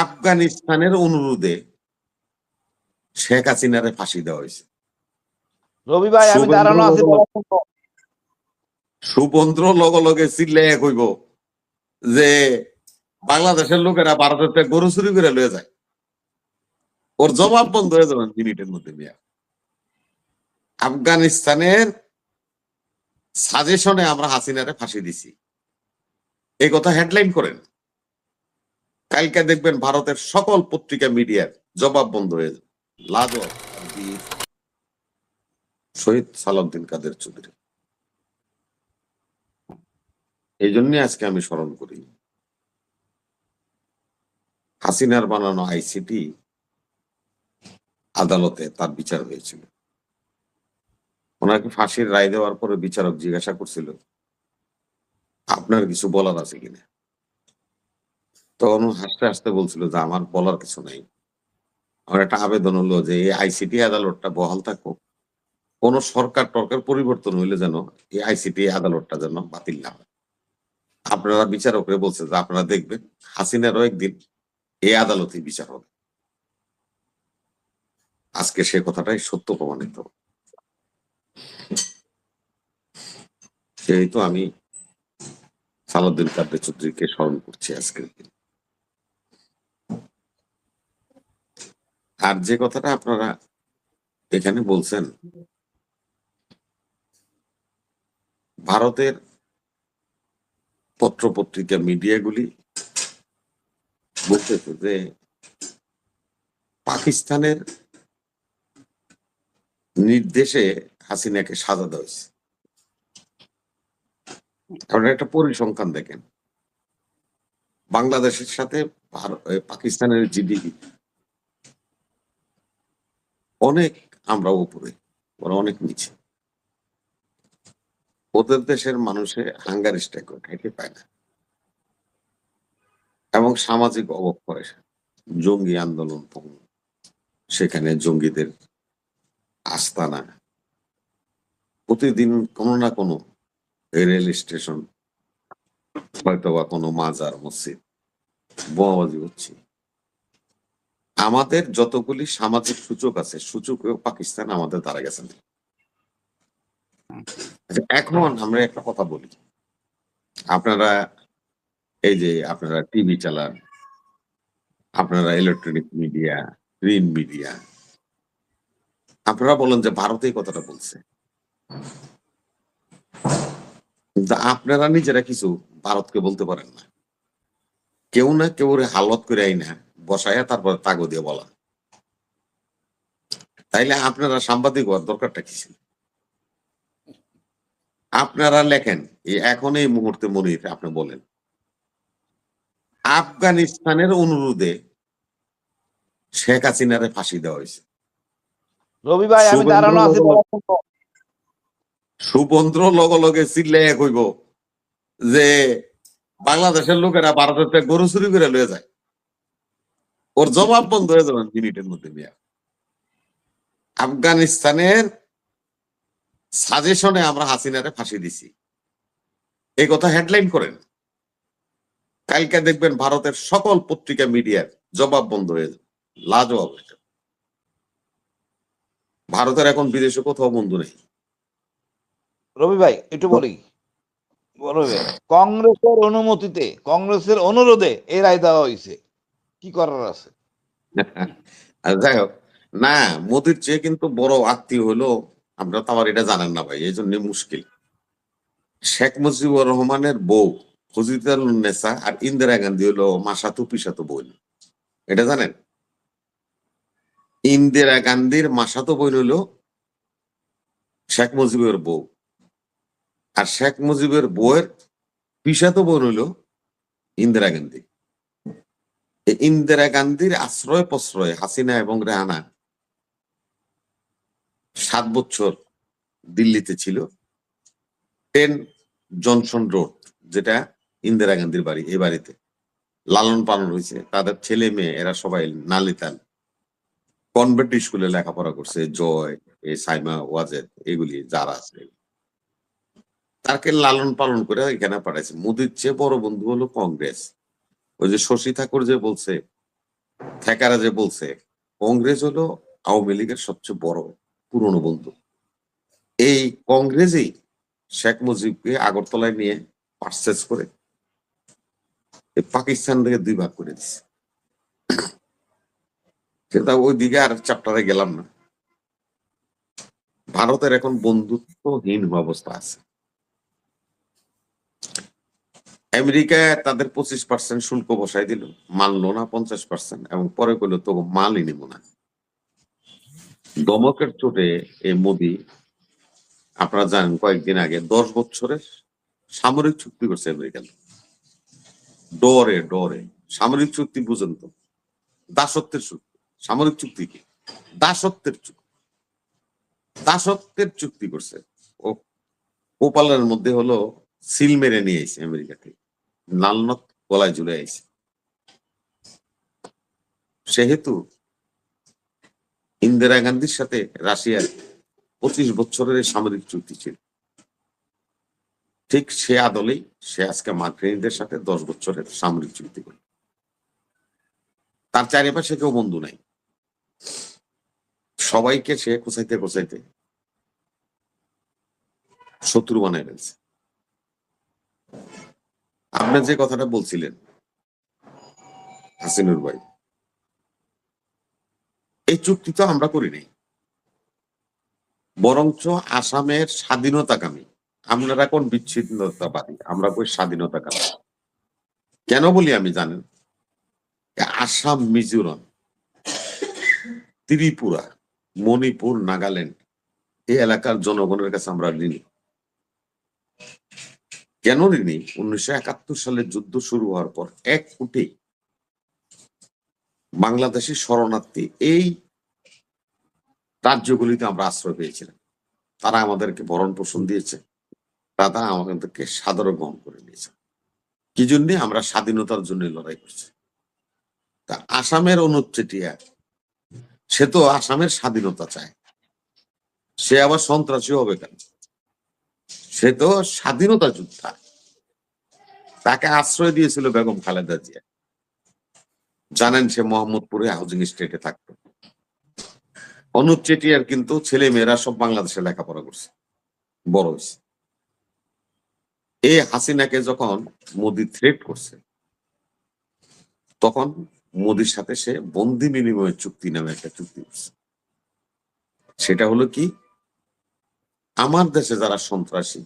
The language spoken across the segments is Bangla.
আফগানিস্তানের অনুরোধে শেখ হাসিনারে ফাঁসি দেওয়া হয়েছে। রবি ভাই আমি দাঁড়ানো আছি সুবন্দ্র লগে লগে চিল্লাইয়া কইব যে বাংলাদেশের লোকেরা ভারতের গরু চুরি করে লয়ে যায়। ওর জবাব বন্ধ হয়ে যাবেন মিনিটের মধ্যে মিয়া। আফগানিস্তানের সাজেশনে আমরা হাসিনারে ফাঁসি দিছি। এই কথা হেডলাইন করেন। কালকে দেখবেন ভারতের সকল পত্রিকা মিডিয়ার জবাব বন্ধ হয়ে যাবে। শহীদ সালাউদ্দিন কাদের চৌধুরী। এই জন্য আজকে আমি স্মরণ করি, হাসিনার বানানো আইসিটি আদালতে তার বিচার হয়েছিল। ওনাকে ফাঁসির রায় দেওয়ার পরে বিচারক জিজ্ঞাসা করছিল, আপনার কিছু বলার আছে কিনা? তখন হাসতে হাসতে বলছিল যে আমার বলার কিছু নেই। আমার একটা আবেদন হলো যে এই আইসিটি আদালতটা বহাল থাকুক। কোন সরকার টরকার পরিবর্তন হইলে যেন এই আইসিটি আদালতটা যেন বাতিল না হয়। আপনারা বিচারকরে বলছে যে আপনারা দেখবেন হাসিনারও একদিন এই আদালতে বিচার হবে। আজকে সে কথাটাই সত্য প্রমাণিত। সেহেতু আমি সালাউদ্দিন কাদের চৌধুরীকে স্মরণ করছি আজকের দিন। আর যে কথাটা আপনারা এখানে বলছেন, ভারতের পত্র পত্রিকা মিডিয়াগুলি বলতেছে যে পাকিস্তানের নির্দেশে হাসিনাকে সাজা দেওয়া হয়েছে। আপনারা একটা পরিসংখ্যান দেখেন। বাংলাদেশের সাথে পাকিস্তানের জিডিপি অনেক আমরা উপরে, ওরা অনেক নিচে। ওদের দেশের মানুষে হাঙ্গার স্ট্রাইক খাইতে পায় না। এবং সামাজিক অবক্ষয় জঙ্গি আন্দোলন সেখানে জঙ্গিদের আস্তানা। প্রতিদিন কোনো না কোনো রেল স্টেশন হয়তো বা কোনো মাজার, মসজিদ, বোমাবাজি হচ্ছে। আমাদের যতগুলি সামাজিক সূচক আছে সূচকেও পাকিস্তান আমাদের দ্বারা গেছে আচ্ছা, এখন আমরা একটা কথা বলি। আপনারা এই যে আপনারা টিভি চালান আপনারা ইলেকট্রনিক মিডিয়া প্রিন্ট মিডিয়া আপনারা বলেন যে ভারতে কথাটা বলছে। আপনারা নিজেরা কিছু ভারতকে বলতে পারেন না। কেউ না কেউ হালত করে আই না বসায়া তারপর তাগো দিয়ে বলা। তাইলে আপনারা সাংবাদিক হওয়ার দরকারটা কি ছিল আপনারা লেখেন এখন এই মুহূর্তে মনির আপনি বলেন। আফগানিস্তানের অনুরোধে শেখ হাসিনারে ফাঁসি দেওয়া হয়েছে। রবি ভাই আমি দাঁড়ানো আছি সুবন্দ্র লগে লগে চিল্লাইয়া কইব যে বাংলাদেশের লোকেরা ভারতের গরু চুরি করে লয়ে যায়। ওর জবাব বন্ধ হয়ে যাবেন মিনিটের মধ্যে, মিয়া। আফগানিস্তানের সাজেশনে আমরা হাসিনারে ফাঁসি দিছি। এই কথা হেডলাইন করেন। কালকে দেখবেন ভারতের সকল পত্রিকা, মিডিয়ার জবাব বন্ধ হয়ে যাবে। লাজবাব হয়ে যাবে ভারতের এখন বিদেশে কোথাও বন্ধু নেই। রবি ভাই, একটু বলি। কংগ্রেসের অনুমতিতে, কংগ্রেসের অনুরোধে এই রায় দেওয়া হয়েছে। কি করার আছে? যাই হোক, না, মোদির চেয়ে কিন্তু বড় আত্মীয় হলো আমরা, তো আবার এটা জানেন না ভাই, এই জন্য মুশকিল। শেখ মুজিবুর রহমানের বউ ফজিতালুন্নেসা আর ইন্দিরা গান্ধী হলো মাসাতু পিসাতু বোন। এটা জানেন? ইন্দিরা গান্ধীর মাসাতো বোন হলো শেখ মুজিবের বউ। আর শেখ মুজিবের বউয়ের পিসাতো বোন হলো ইন্দিরা গান্ধী। ইন্দিরা গান্ধীর আশ্রয় প্রশ্রয়, হাসিনা এবং রেহানা সাত বছর দিল্লিতে ছিল। টেন জনসন রোড যেটা ইন্দিরা গান্ধীর বাড়ি, এই বাড়িতে। লালন পালন হয়েছে। তাদের ছেলে মেয়ে, এরা সবাই নালিতাল। কনভেন্ট স্কুলে লেখাপড়া করছে, জয় এই সাইমা ওয়াজেদ, এগুলি যারা আছে। তাকে লালন পালন করে এখানে পাঠাইছে। মোদির চেয়ে বড় বন্ধু হলো কংগ্রেস। ওই যে শশী ঠাকুর যে বলছে, থ্যাকারা যে বলছে, কংগ্রেস হলো আওয়ামী লীগের সবচেয়ে বড় পুরনো বন্ধু। এই কংগ্রেসই শেখ মুজিবকে আগরতলায় নিয়ে পার্সেস করে পাকিস্তান থেকে দুই ভাগ করে দিছে। সেটা ওই দিকে আর চ্যাপ্টারে গেলাম না। ভারতের এখন বন্ধুত্বহীন অবস্থা আছে। আমেরিকা তাদের পঁচিশ পার্সেন্ট শুল্ক বসাই দিল। মানলো না পঞ্চাশ পার্সেন্ট এবং পরে কইলো তো মালই নিব না। দমকের চোটে এই মোদি, আপনারা জানেন কয়েকদিন আগে দশ বছরের সামরিক চুক্তি করছে আমেরিকান। ডরে ডরে। সামরিক চুক্তি বুঝেন তো। দাসত্বের চুক্তি। সামরিক চুক্তি কি? দাসত্বের চুক্তি। দাসত্বের চুক্তি করছে। ও কোপালের মধ্যে হলো সিল মেরে নিয়ে আমেরিকা থেকে লালনত গলায় ঝুলে আইছে। সেহেতু ইন্দিরা গান্ধীর সাথে রাশিয়ার পঁচিশ বছরের সামরিক চুক্তি ছিল। ঠিক সে আদলেই সে আজকে মার্কিনীদের সাথে দশ বছরের সামরিক চুক্তি করে। তার চারিপাশে কেউ বন্ধু নাই। সবাইকে সে কোচাইতে কোচাইতে শত্রু বানায় ফেলছে। আপনি যে কথাটা বলছিলেন, হাসিনুর ভাই, এই চুক্তি তো আমরা করি নাই। বরঞ্চ আসামের স্বাধীনতাকামী, আপনারা কোন বিচ্ছিন্নতাবাদী, আমরা কই স্বাধীনতাকামী। কেন বলি আমি জানেন? আসাম, মিজোরাম, ত্রিপুরা, মণিপুর, নাগাল্যান্ড, এই এলাকার জনগণের কাছে আমরা ঋণী। কেন ঋণী উনিশশো একাত্তর সালে যুদ্ধ শুরু হওয়ার পর এক কোটি বাংলাদেশি শরণার্থী এই রাজ্যগুলিতে আমরা আশ্রয় পেয়েছিলাম। তারা আমাদেরকে ভরণ পোষণ দিয়েছে। তারা আমাদেরকে সাদর গ্রহণ করে নিয়েছে। কি জন্যে? আমরা স্বাধীনতার জন্য লড়াই করছি। তা আসামের অনুচ্ছেটিয়া সে তো আসামের স্বাধীনতা চায়। সে আবার সন্ত্রাসী হবে কেন? সে তো স্বাধীনতা যোদ্ধা। তাকে আশ্রয় দিয়েছিল বেগম খালেদা জিয়া। জানেন সে মোহাম্মদপুরে হাউজিং স্টেটে থাকতো। অনুপ চেটিয়ার কিন্তু ছেলে মেয়েরা সব বাংলাদেশে লেখাপড়া করছে। বড় হয়েছে। এই হাসিনাকে যখন মোদি থ্রেট করছে, তখন মোদির সাথে সে বন্দি বিনিময় চুক্তি নামে একটা চুক্তি করছে। সেটা হলো কি? আমার দেশে যারা সন্ত্রাসী,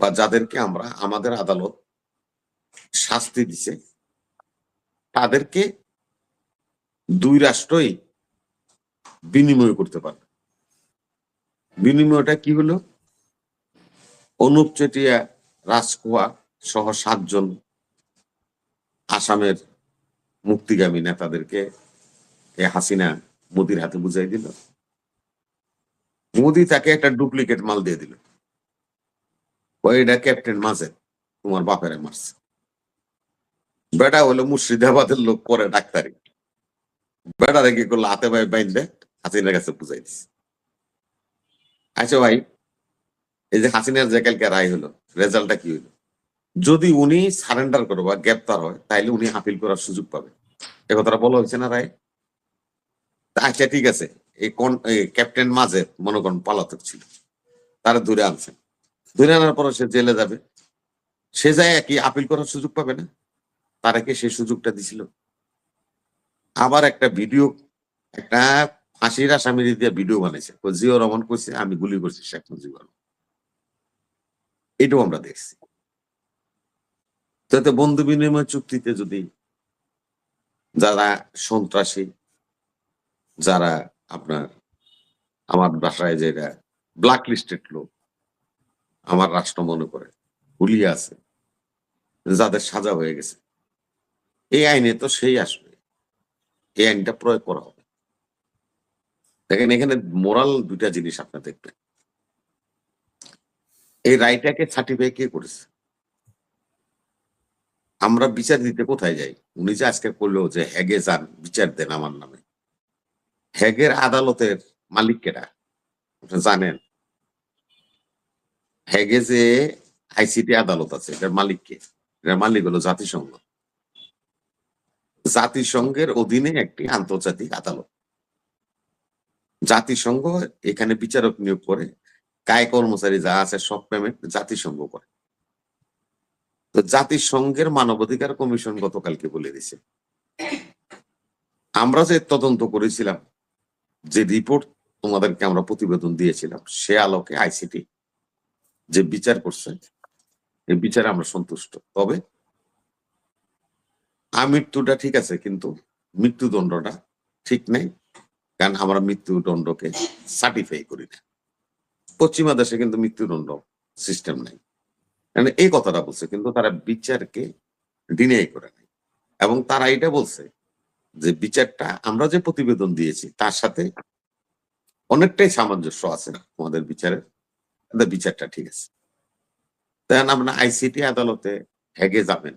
বা যাদেরকে আমরা, আমাদের আদালত শাস্তি দিছে, তাদেরকে দুই রাষ্ট্রই বিনিময় করতে পারবে। বিনিময়টা কি হলো? অনুপ চেটিয়া, রাজকুয়া সহ সাতজন আসামের মুক্তিগামী নেতাদেরকে হাসিনা মোদির হাতে বুঝাই দিল। মোদি তাকে একটা ডুপ্লিকেট মাল দিয়ে দিল। এটা ক্যাপ্টেন মাঝে, তোমার বাপেরে মারছে। বেটা হলো মুর্শিদাবাদের লোক করে ডাক্তারি। বেটা রেখে করল? হাতে ভাই বাইন্দে হাসিনার কাছে বুঝাই দিছে। আচ্ছা ভাই, এই যে হাসিনার যে কালকে রায় হলো, রেজাল্টটা কি হলো? যদি উনি সারেন্ডার করে বা গ্রেপ্তার হয়, তাইলে উনি আপিল করার সুযোগ পাবে। এ কথাটা বলা হয়েছে না রায়? আচ্ছা ঠিক আছে। এই কোন ক্যাপ্টেন মাঝে, মনে করেন পালাতক ছিল। তারা দূরে আনছেন দূরে আনার পরে সে জেলে যাবে। সে যায় কি আপিল করার সুযোগ পাবে না? তারা কি সেই সুযোগটা দিছিল? আবার একটা ভিডিও একটা ফাঁসির আসামি দিয়ে ভিডিও বানিয়েছে জিও রহমান করছে আমি গুলি করছি শেখ মুজিবুর। এটাও আমরা দেখছি। তো বন্ধু বিনিময় চুক্তিতে যদি যারা সন্ত্রাসী, যারা আপনার, আমার বাসায় যেটা ব্ল্যাক লিস্টেড লোক, আমার রাষ্ট্র মনে করে, হুলিয়া আছে, যাদের সাজা হয়ে গেছে। এই আইনে তো সেই আসবে। এই আইনটা প্রয়োগ করা হবে। দেখেন, এখানে মোরাল দুইটা জিনিস আপনার দেখবেন। এই রায়টাকে সার্টিফাই কে করেছে? আমরা বিচার দিতে কোথায় যাই? উনি যে আজকে করল যে, হ্যাগে যান, বিচার দেন আমার নামে। হ্যাগের আদালতের মালিক কেটা জানেন। হ্যাগে যে আইসিটি আদালত আছে, এটার মালিক কে? এটার মালিক হলো জাতিসংঘ। জাতিসংঘের অধীনে একটি আন্তর্জাতিক আদালত। জাতিসংঘ এখানে বিচারক নিয়োগ করে, কায় কর্মচারী যা আছে সব পেমেন্ট জাতিসংঘ করে। তো জাতিসংঘের মানবাধিকার কমিশন গতকালকে বলে দিছে আমরা যে তদন্ত করেছিলাম যে রিপোর্ট তোমাদেরকে আমরা প্রতিবেদন দিয়েছিলাম, সে আলোকে আইসিটি যে বিচার করছে, এই বিচারে আমরা সন্তুষ্ট। তবে আমৃত্যুটা ঠিক আছে, কিন্তু মৃত্যুদণ্ডটা ঠিক নেই, কারণ আমরা মৃত্যুদণ্ডকে সার্টিফাই করি না। পশ্চিমা দেশে কিন্তু মৃত্যুদণ্ড সিস্টেম নাই। এই কথাটা বলছে, কিন্তু তারা বিচারকে ডিনাই করে নাই। এবং তারা এটা বলছে যে বিচারটা আমরা যে প্রতিবেদন দিয়েছি, তার সাথে অনেকটাই সামঞ্জস্য আছে আমাদের বিচারের। বিচারটা ঠিক আছে। তাই আমরা আইসিটি আদালতে হেগে যাবেন।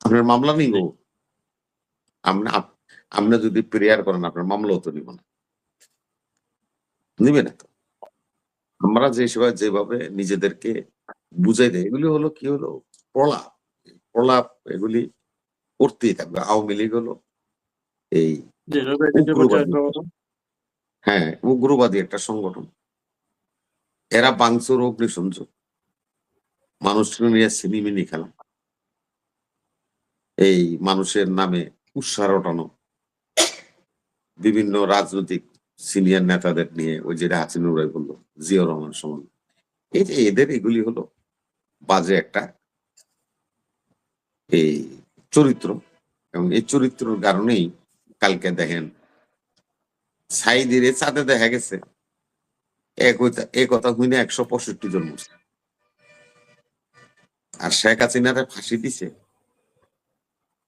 আপনার মামলা নিব। আপনি যদি প্রেয়ার করেন, আপনার মামলাও তো নিব না। নিবে না তো? আমরা যে সময় যেভাবে নিজেদেরকে বুঝাই দেয় এগুলি হলো কি হলো? প্রলাপ। প্রলাপ এগুলি করতেই থাকবে। আওয়ামী লীগ হলো এই হ্যাঁ উগ্রবাদী একটা সংগঠন। এরা বাংসুর অগ্নিসংযোগ মানুষ নিয়ে সিনিমিনি খেলা। এই মানুষের নামে উৎসাহ ওঠানো বিভিন্ন রাজনৈতিক সিনিয়র নেতাদের নিয়ে ওই যেটা হাসিনুর রায় বলল জিয়া রহমান সমান এই যে এদের এগুলি হলো বাজে একটা এই চরিত্র এবং এই চরিত্রের কারণেই কালকে দেখেন সাইদিরে চাঁদে দেখা গেছে। এই কথা হইনে একশো পঁয়ষট্টি জন আর শেখ হাসিনারে ফাঁসি দিছে।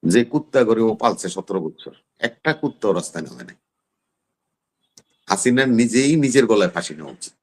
যে কুত্তা করে ও পালছে সতেরো বছর। একটা কুত্তাও রাস্তায় নামে নাই। হাসিনার নিজেই নিজের গলায় ফাঁসি নেওয়া উচিত।